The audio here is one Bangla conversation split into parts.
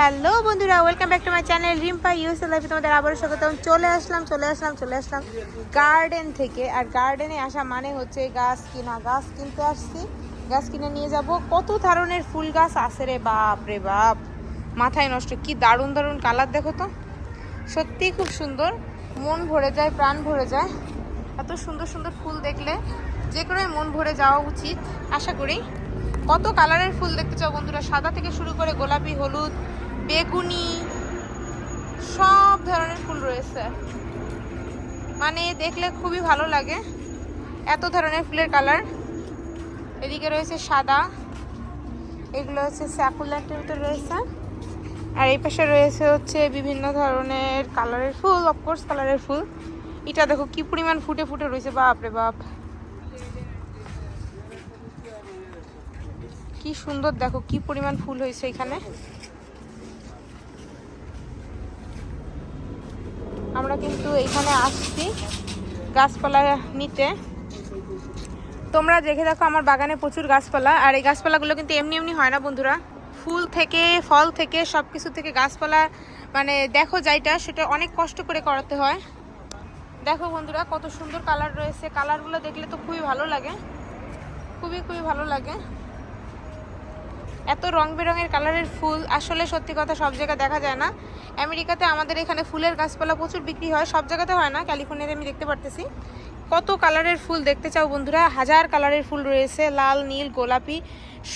হ্যালো বন্ধুরা welcome back to my channel Rimpa US লাইফে তোমাদের আবারও স্বাগতম। চলে আসলাম চলে আসলাম চলে আসলাম গার্ডেন থেকে। আর গার্ডেনে আসা মানে হচ্ছে গাছ কিনা। গাছ কিনতে আসছি, গাছ কিনে নিয়ে যাব। কত ধরনের ফুল গাছ আছে রে বাপ রে বাপ। মাথায় নষ্ট, কি দারুণ দারুণ কালার দেখো তো। সত্যিই খুব সুন্দর, মন ভরে যায়, প্রাণ ভরে যায়। এত সুন্দর সুন্দর ফুল দেখলে, যে কোনো মন ভরে যাওয়া উচিত। আশা করি, কত কালারের ফুল দেখতে চাও বন্ধুরা? সাদা থেকে শুরু করে গোলাপি, হলুদ বেগুনি, সব ধরনের ফুল রয়েছে। মানে দেখলে খুবই ভালো লাগে। এত ধরনের ফুলের কালার। এদিকে রয়েছে সাদা। এগুলো হচ্ছে স্যাকুল্যান্টের ভিতরে রয়েছে। আর এই পাশে রয়েছে হচ্ছে বিভিন্ন ধরনের কালারের ফুল অফকোর্স কালারের ফুল। এটা দেখো কি পরিমাণ ফুটে ফুটে রয়েছে, বাপ রে বাপ। কি সুন্দর দেখো, কি পরিমাণ ফুল হয়েছে এখানে। আমরা কিন্তু এখানে আসছি গাছপালা নিতে। তোমরা দেখে দেখো আমার বাগানে প্রচুর গাছপালা, আর এই গাছপালাগুলো কিন্তু এমনি এমনি হয় না বন্ধুরা। ফুল থেকে, ফল থেকে সব কিছু থেকে গাছপালা মানে দেখো যাইটা, সেটা অনেক কষ্ট করে করাতে হয়। দেখো বন্ধুরা, কত সুন্দর কালার রয়েছে। কালারগুলো দেখলে তো খুবই ভালো লাগে। খুবই খুবই ভালো লাগে। এত রং বেরঙের কালারের ফুল, আসলে সত্যি কথা সব জায়গায় দেখা যায় না। আমেরিকাতে আমাদের এখানে ফুলের গাছপালা প্রচুর বিক্রি হয়, সব জায়গাতে হয় না, ক্যালিফোর্নিয়াতে আমি দেখতে পারতেছি। কত কালারের ফুল দেখতে চাও বন্ধুরা? হাজার কালারের ফুল রয়েছে, লাল, নীল, গোলাপি,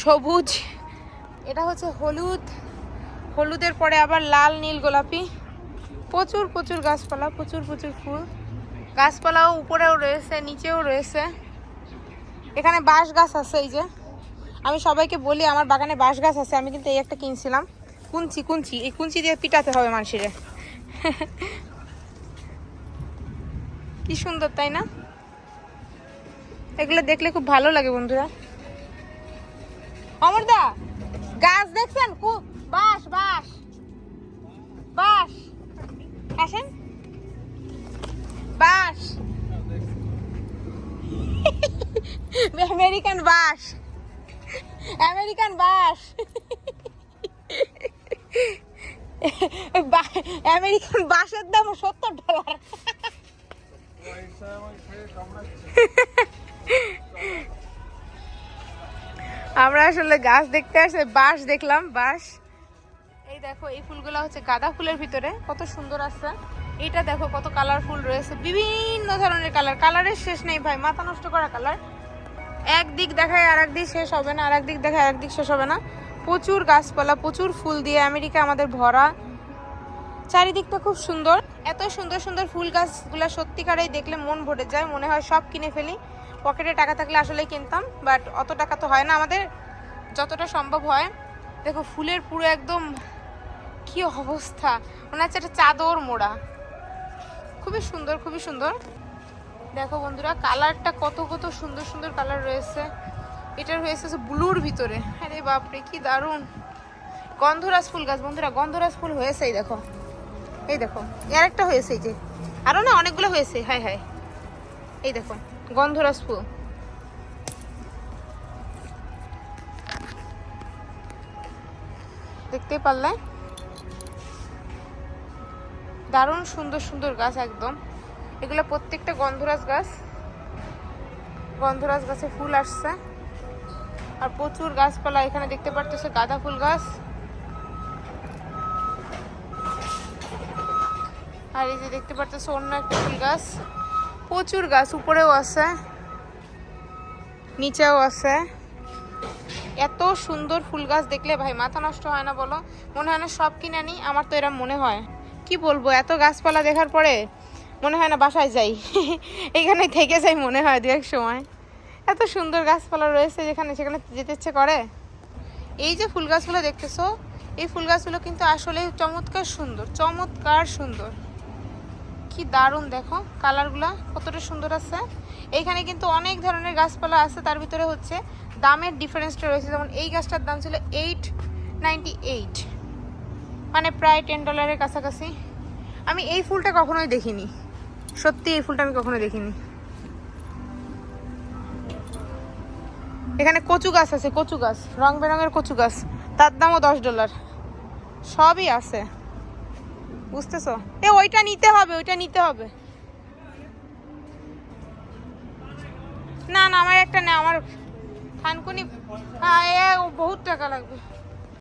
সবুজ। এটা হচ্ছে হলুদ। হলুদের পরে আবার লাল, নীল, গোলাপি। প্রচুর প্রচুর গাছপালা, প্রচুর প্রচুর ফুল। গাছপালাও উপরেও রয়েছে, নিচেও রয়েছে। এখানে বাঁশ গাছ আছে, এই যে। আমি সবাইকে বলি আমার বাগানে বাঁশ গাছ আছে আমি কিন্তু এই একটা কিনছিলাম। কুঞ্চি কুঞ্চি এই কুঞ্চি দিয়ে পিটাতে হবে মানুষের। কি সুন্দর তাই না? এগুলো দেখলে খুব ভালো লাগে বন্ধুরা। অমরদা গাছ দেখছেন? বাস বাস বাঁশ। আসেন। বাঁশ। আমেরিকান বাঁশ। American bus. আমেরিকান বাসের দাম সত্তর ডলার। আমরা আসলে গাছ দেখতে আসে, বাঁশ দেখলাম, বাঁশ। এই দেখো, এই ফুলগুলো হচ্ছে গাঁদা ফুলের ভিতরে, কত সুন্দর আছে। এটা দেখো কত কালারফুল রয়েছে, বিভিন্ন ধরনের কালার কালারের শেষ নেই ভাই, মাথা নষ্ট করা কালার একদিক দেখায় আর একদিক শেষ হবে না আর একদিক দেখায় একদিক শেষ হবে না। প্রচুর গাছপালা, প্রচুর ফুল দিয়ে আমেরিকা আমাদের ভরা। চারিদিকটা খুব সুন্দর। এত সুন্দর সুন্দর ফুল গাছগুলো সত্যিকারেই দেখলে মন ভরে যায়, মনে হয় সব কিনে ফেলি। পকেটে টাকা থাকলে আসলেই কিনতাম বাট অত টাকা তো হয় না আমাদের, যতটা সম্ভব হয়। দেখো ফুলের পুরো একদম কি অবস্থা, মনে হচ্ছে একটা চাদর মোড়া। খুবই সুন্দর খুবই সুন্দর। দেখো বন্ধুরা, কালারটা কত কত সুন্দর সুন্দর কালার রয়েছে। এটার হয়েছে ব্লুর ভিতরে। আরে বাপরে, কি দারুণ। গন্ধরাজ ফুল গাছ বন্ধুরা, গন্ধরাজ ফুল হয়েছে এই দেখো। এই দেখো, এর একটা হয়েছে এই যে। আরও না অনেকগুলো হয়েছে হাই হাই এই দেখো, গন্ধরাজ ফুল। দেখতে পারলে? দারুণ সুন্দর সুন্দর গাছ একদম। এগুলো প্রত্যেকটা গন্ধরাজ গাছ, গন্ধরাজ গাছে ফুল আসছে। আর প্রচুর গাছপালা এখানে দেখতে পারতেছে, গাঁদা ফুল গাছ। আর এই যে দেখতে পারতেছে, অন্য একটা ফুল গাছ। প্রচুর গাছ, উপরেও আছে, নিচেও আছে। এত সুন্দর ফুল গাছ দেখলে ভাই, মাথা নষ্ট হয় না বলো? মনে হয় না সব কিনে আনি, আমার তো এরা মনে হয়। কি বলব, এত গাছপালা দেখার পরে মনে হয় না বাসায় যাই। এখানে থেকে যাই মনে হয় দু এক সময়। এত সুন্দর গাছপালা রয়েছে যেখানে সেখানে যেতে ইচ্ছে করে। এই যে ফুল গাছগুলো দেখতেছো, এই ফুল গাছগুলো কিন্তু আসলে চমৎকার সুন্দর চমৎকার সুন্দর। কি দারুণ দেখো, কালারগুলো কতটা সুন্দর আছে। এইখানে কিন্তু অনেক ধরনের গাছপালা আছে, তার ভিতরে হচ্ছে দামের ডিফারেন্সটা রয়েছে। যেমন এই গাছটার দাম ছিল এইট মানে প্রায় টেন ডলারের কাছাকাছি। আমি এই ফুলটা কখনোই দেখিনি। সত্যি এই ফুলটা আমি কখনো দেখিনি। এখানে কচু গাছ আছে, কচু গাছ, রং বেরঙের কচু গাছ। তার দামও দশ ডলার। সবই আছে। বুঝতেছো? এ, ওইটা নিতে হবে, ওইটা নিতে হবে। না না, আমার একটা না, আমার থানকুনি হ্যাঁ এ, বহুত টাকা লাগবে।